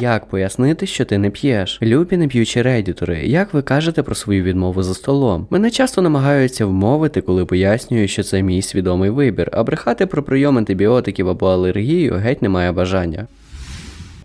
Як пояснити, що ти не п'єш? Любі не п'ючі редітори, як ви кажете про свою відмову за столом? Мене часто намагаються вмовити, коли пояснюю, що це мій свідомий вибір, а брехати про прийом антибіотиків або алергію геть немає бажання.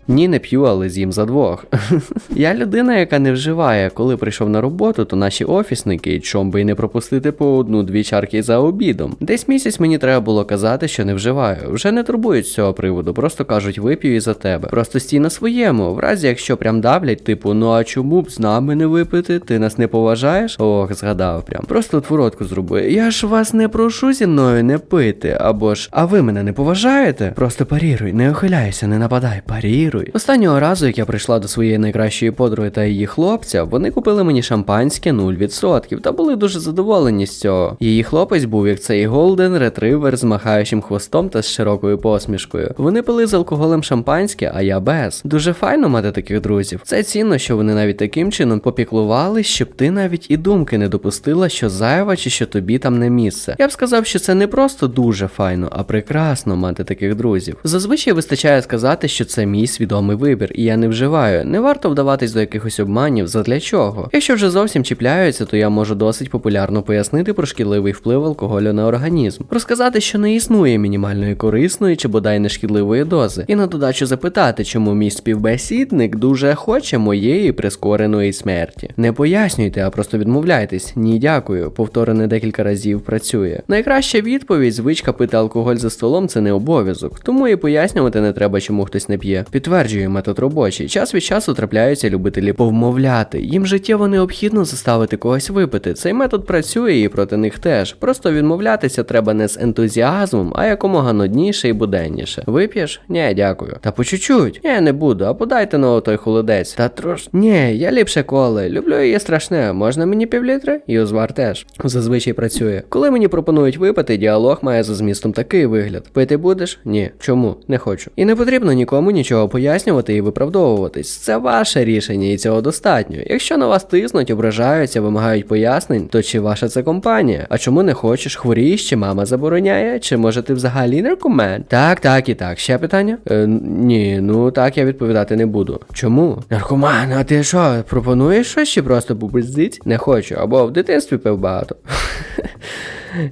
Ні, не п'ю, але з'їм за двох. Я людина, яка не вживає. Коли прийшов на роботу, то наші офісники, чом би й не пропустити по одну-дві чарки за обідом. Десь місяць мені треба було казати, що не вживаю. Вже не турбують з цього приводу, просто кажуть, вип'ю і за тебе. Просто стій на своєму. В разі, якщо прям давлять, типу, ну а чому б з нами не випити? Ти нас не поважаєш? Ох, згадав прям. Просто отворотку зроби. Я ж вас не прошу зі мною не пити. Або ж, а ви мене не поважаєте? Просто паріруй, не ухиляйся, не нападай, паріруй. Останнього разу, як я прийшла до своєї найкращої подруги та її хлопця, вони купили мені шампанське 0% та були дуже задоволені з цього. Її хлопець був як цей голден ретривер з махаючим хвостом та з широкою посмішкою. Вони пили з алкоголем шампанське, а я без. Дуже файно мати таких друзів. Це цінно, що вони навіть таким чином попіклувались, щоб ти навіть і думки не допустила, що зайва чи що тобі там не місце. Я б сказав, що це не просто дуже файно, а прекрасно мати таких друзів. Зазвичай вистачає сказати, що це мій свідомий вибір, і я не вживаю. Не варто вдаватись до якихось обманів, задля чого. Якщо вже зовсім чіпляються, то я можу досить популярно пояснити про шкідливий вплив алкоголю на організм, розказати, що не існує мінімальної корисної чи бодай нешкідливої дози, і на додачу запитати, чому мій співбесідник дуже хоче моєї прискореної смерті. Не пояснюйте, а просто відмовляйтесь. Ні, дякую. Повторене декілька разів працює. Найкраща відповідь: звичка пити алкоголь за столом це не обов'язок, тому і пояснювати не треба, чому хтось не п'є. Підтверджую метод робочий. Час від часу трапляються любителі повмовляти. Їм життєво необхідно заставити когось випити. Цей метод працює і проти них теж. Просто відмовлятися треба не з ентузіазмом, а якомога нудніше і буденніше. Вип'єш? Ні, дякую. Та по чуть-чуть. Ні, не буду, а подайте на отой холодець. Та трош. Ні, я ліпше коли. Люблю її страшне. Можна мені півлітри? І узвар теж. Зазвичай працює. Коли мені пропонують випити, діалог має за змістом такий вигляд. Пити будеш? Ні. Чому? Не хочу. І не потрібно нікому нічого пояснювати і виправдовуватись. Це ваше рішення, і цього достатньо. Якщо на вас тиснуть, ображаються, вимагають пояснень, то чи ваша це компанія? А чому не хочеш? Хворієш, чи мама забороняє? Чи може ти взагалі наркомен? Так, так і так. Ще питання? Е, ні, ну так я відповідати не буду. Чому? Наркоман, а ти що, пропонуєш щось чи просто попиздить? Не хочу, або в дитинстві пив багато.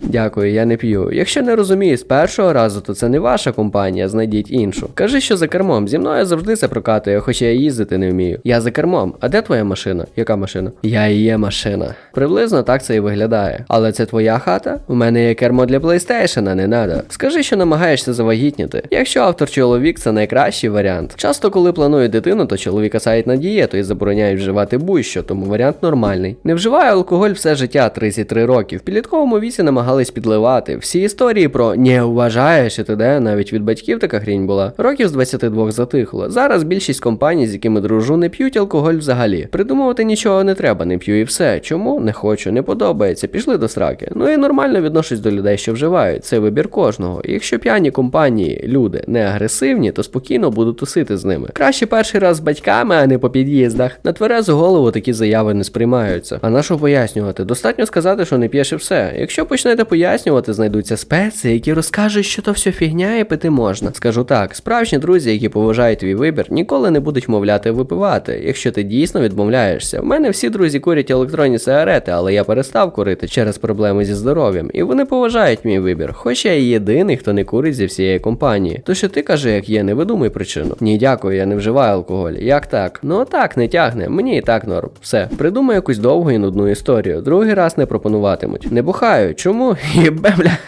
Дякую, я не п'ю. Якщо не розумієш з першого разу, то це не ваша компанія, знайдіть іншу. Кажи, що за кермом. Зі мною завжди це прокатує, хоча я їздити не вмію. Я за кермом. А де твоя машина? Яка машина? Я і є машина. Приблизно так це і виглядає. Але це твоя хата? У мене є кермо для PlayStation, не надо. Скажи, що намагаєшся завагітніти. Якщо автор чоловік, це найкращий варіант. Часто, коли планують дитину, то чоловіка садять на дієту і забороняють вживати будь-що, тому варіант нормальний. Не вживаю алкоголь все життя 33 роки. В підлітковому віці намагались підливати. Всі історії про не вважаєш і т.д. навіть від батьків така хрінь була. Років з 22 затихло. Зараз більшість компаній, з якими дружу, не п'ють алкоголь взагалі. Придумувати нічого не треба, не п'ю і все. Чому? Не хочу, не подобається. Пішли до сраки. Ну і нормально відношусь до людей, що вживають. Це вибір кожного. Якщо п'яні компанії, люди не агресивні, то спокійно буду тусити з ними. Краще перший раз з батьками, а не по під'їздах. На тверезу голову такі заяви не сприймаються. А на що пояснювати? Достатньо сказати, що не п'єш і все. Якщо почнете пояснювати, знайдуться спеції, які розкажуть, що то все фігня і пити можна. Скажу так, справжні друзі, які поважають твій вибір, ніколи не будуть мовляти випивати, якщо ти дійсно відмовляєшся. В мене всі друзі курять електронні сигарети, але я перестав курити через проблеми зі здоров'ям, і вони поважають мій вибір. Хоч я і єдиний, хто не курить зі всієї компанії. То що ти каже, як є, не видумай причину. Ні, дякую, я не вживаю алкоголь. Як так? Ну так, не тягне. Мені і так норм. Все, придумай якусь довгу і нудну історію. Другий раз не пропонуватимуть. Не бухаю. Чому? Єбе, бля.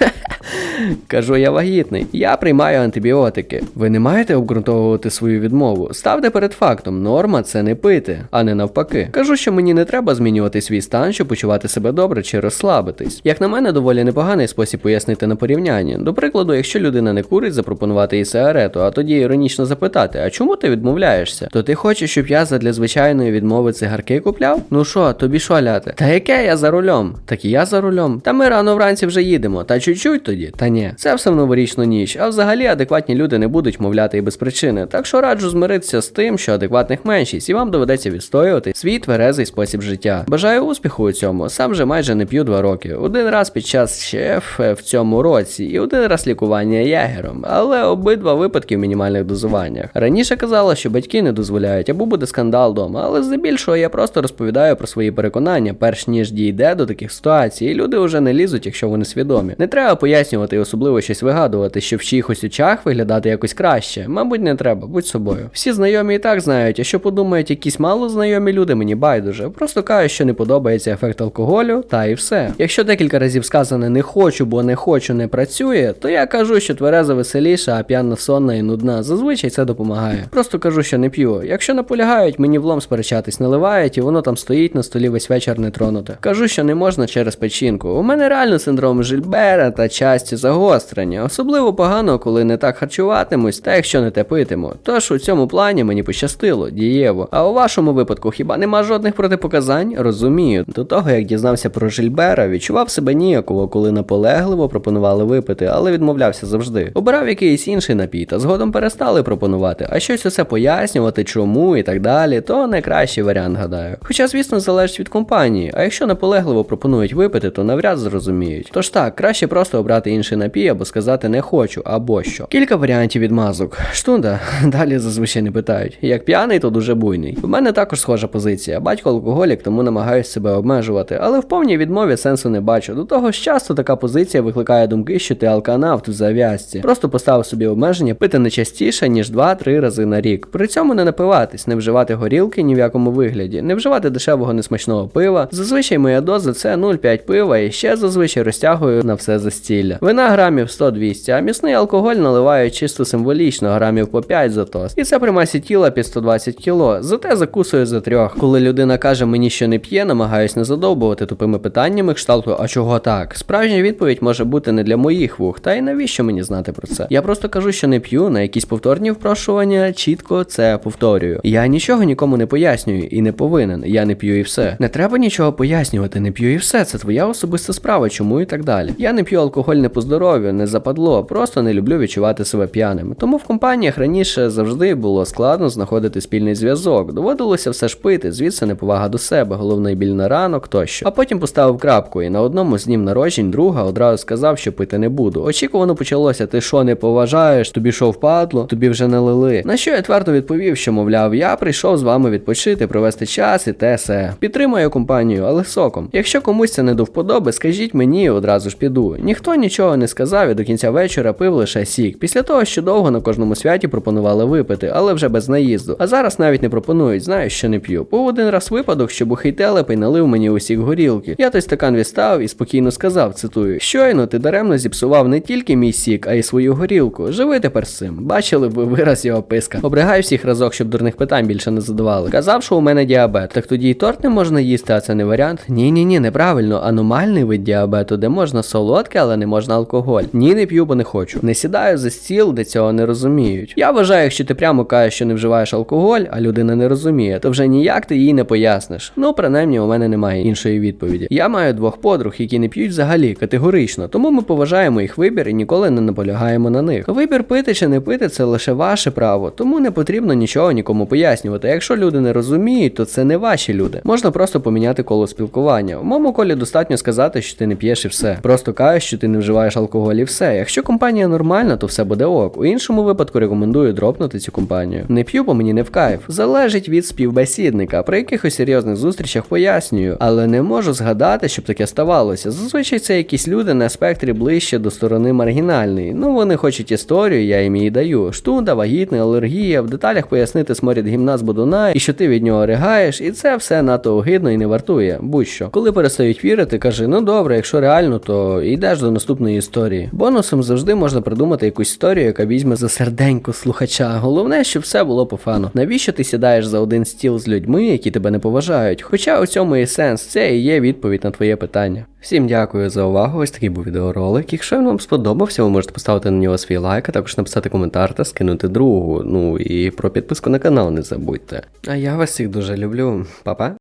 Кажу, я вагітний. Я приймаю антибіотики. Ви не маєте обґрунтовувати свою відмову. Ставте перед фактом, норма це не пити, а не навпаки. Кажу, що мені не треба змінювати свій стан, щоб почувати себе добре чи розслабитись. Як на мене, доволі непоганий спосіб пояснити на порівнянні. До прикладу, якщо людина не курить, запропонувати їй сигарету, а тоді іронічно запитати, а чому ти відмовляєшся? То ти хочеш, щоб я задля звичайної відмови цигарки купляв? Ну що, тобі що ляти? Та яке я за рулем? Так і я за рулем. Та ми рано вранці вже їдемо. Та чуть-чуть тоді. Та Ні, це все в новорічну ніч, а взагалі адекватні люди не будуть мовляти і без причини. Так що раджу змиритися з тим, що адекватних меншість, і вам доведеться відстоювати свій тверезий спосіб життя. Бажаю успіху у цьому. Сам же майже не п'ю два роки. Один раз під час ШЕФ в цьому році, і один раз лікування ягером, але обидва випадки в мінімальних дозуваннях. Раніше казала, що батьки не дозволяють, або буде скандал дома, але здебільшого я просто розповідаю про свої переконання, перш ніж дійде до таких ситуацій, і люди вже не лізуть, якщо вони свідомі. Не треба пояснювати особливо щось вигадувати, щоб в чиїхось очах виглядати якось краще. Мабуть, не треба, будь собою. Всі знайомі і так знають, а що подумають якісь мало знайомі люди, мені байдуже. Просто кажуть, що не подобається ефект алкоголю, та і все. Якщо декілька разів сказане не хочу, бо не хочу, не працює, то я кажу, що твереза веселіша, а п'яна сонна і нудна. Зазвичай це допомагає. Просто кажу, що не п'ю. Якщо наполягають, мені влом сперечатись наливають, і воно там стоїть на столі весь вечір не тронуте. Кажу, що не можна через печінку. У мене реально синдром Жильбера та часті загострення. Особливо погано, коли не так харчуватимусь, та якщо не те питиму. Тож у цьому плані мені пощастило, дієво. А у вашому випадку хіба нема жодних протипоказань? Розумію. До того як дізнався про Жильбера, відчував себе ніяково, коли наполегливо пропонували випити, але відмовлявся завжди. Обирав якийсь інший напій, та згодом перестали пропонувати, а щось усе пояснювати, чому і так далі, то найкращий варіант, гадаю. Хоча, звісно, залежить від компанії, а якщо наполегливо пропонують випити, то навряд зрозуміють. Тож так, краще просто обрати інший напій або сказати не хочу або що. Кілька варіантів відмазок. Штунда, далі зазвичай не питають. Як п'яний, то дуже буйний. У мене також схожа позиція. Батько алкоголік, тому намагаюсь себе обмежувати, але в повній відмові сенсу не бачу. До того ж, часто така позиція викликає думки, що ти алканавт в зав'язці. Просто постав собі обмеження пити не частіше, ніж 2-3 рази на рік. При цьому не напиватись, не вживати горілки ні в якому вигляді, не вживати дешевого несмачного пива. Зазвичай моя доза це 0,5 пива і ще зазвичай розтягую на все застілля. Вина грамів 100-200, а міцний алкоголь наливаю чисто символічно, грамів по 5 за тост. І це при масі тіла під 120 кіло. Зате закусую за трьох. Коли людина каже мені, що не п'є, намагаюсь не задовбувати тупими питаннями кшталту, а чого так? Справжня відповідь може бути не для моїх вух, та й навіщо мені знати про це? Я просто кажу, що не п'ю на якісь повторні впрошування, чітко це повторюю. Я нічого нікому не пояснюю і не повинен. Я не п'ю і все. Не треба нічого пояснювати, не п'ю і все. Це твоя особиста справа, чому і так далі. Я не п'ю алкоголь не по здоров'ю, не западло, просто не люблю відчувати себе п'яним. Тому в компаніях раніше завжди було складно знаходити спільний зв'язок. Доводилося все ж пити, звідси неповага до себе, головний біль на ранок тощо. А потім поставив крапку і на одному з днів народжень друга одразу сказав, що пити не буду. Очікувано почалося: ти що не поважаєш, тобі що впадло, тобі вже налили. На що я твердо відповів, що мовляв, я прийшов з вами відпочити, провести час і те се. Підтримую компанію, але соком. Якщо комусь це не до вподоби, скажіть мені, одразу ж піду. Ніхто нічого не сказав і до кінця вечора пив лише сік. Після того, що довго на кожному святі пропонували випити, але вже без наїзду. А зараз навіть не пропонують, знаю, що не п'ю. Був один раз випадок, що бухий телепий налив мені усіх горілки. Я той стакан відстав і спокійно сказав, цитую: щойно ти даремно зіпсував не тільки мій сік, а й свою горілку. Живи тепер з цим. Бачили б ви вираз його писка. Обригай всіх разок, щоб дурних питань більше не задавали. Казав, що у мене діабет. Так тоді й торт не можна їсти, а це не варіант. Ні, ні, ні, неправильно. Аномальний вид діабету, де можна солодке, але не можна алкоголь. Ні, не п'ю, бо не хочу. Не сідаю за стіл, де цього не розуміють. Я вважаю, якщо ти прямо кажеш, що не вживаєш алкоголь, а людина не розуміє, то вже ніяк ти їй не поясниш. Ну, принаймні, у мене немає іншої відповіді. Я маю двох подруг, які не п'ють взагалі категорично, тому ми поважаємо їх вибір і ніколи не наполягаємо на них. Вибір пити чи не пити це лише ваше право, тому не потрібно нічого нікому пояснювати. Якщо люди не розуміють, то це не ваші люди. Можна просто поміняти коло спілкування. В моєму колі достатньо сказати, що ти не п'єш і все. Просто кажеш, що ти не вживаєш алкоголь і все. Якщо компанія нормальна, то все буде ок. У іншому випадку рекомендую дропнути цю компанію. Не п'ю, бо мені не в кайф. Залежить від співбесідника. При якихось серйозних зустрічах пояснюю, але не можу згадати, щоб таке ставалося. Зазвичай це якісь люди на спектрі ближче до сторони маргінальної. Ну вони хочуть історію, я їм її даю. Штунда, вагітна, алергія, в деталях пояснити сморід гімна з бодуна і що ти від нього ригаєш, і це все надто огидно і не вартує. Будь-що. Коли перестають вірити, кажи, ну добре, якщо реально, то йдеш до наступної історії. Бонусом завжди можна придумати якусь історію, яка візьме за серденько слухача. Головне, щоб все було по фану. Навіщо ти сідаєш за один стіл з людьми, які тебе не поважають? Хоча у цьому і сенс, це і є відповідь на твоє питання. Всім дякую за увагу. Ось такий був відеоролик. Якщо він вам сподобався, ви можете поставити на нього свій лайк, а також написати коментар та скинути другу. Ну і про підписку на канал не забудьте. А я вас всіх дуже люблю. Па-па.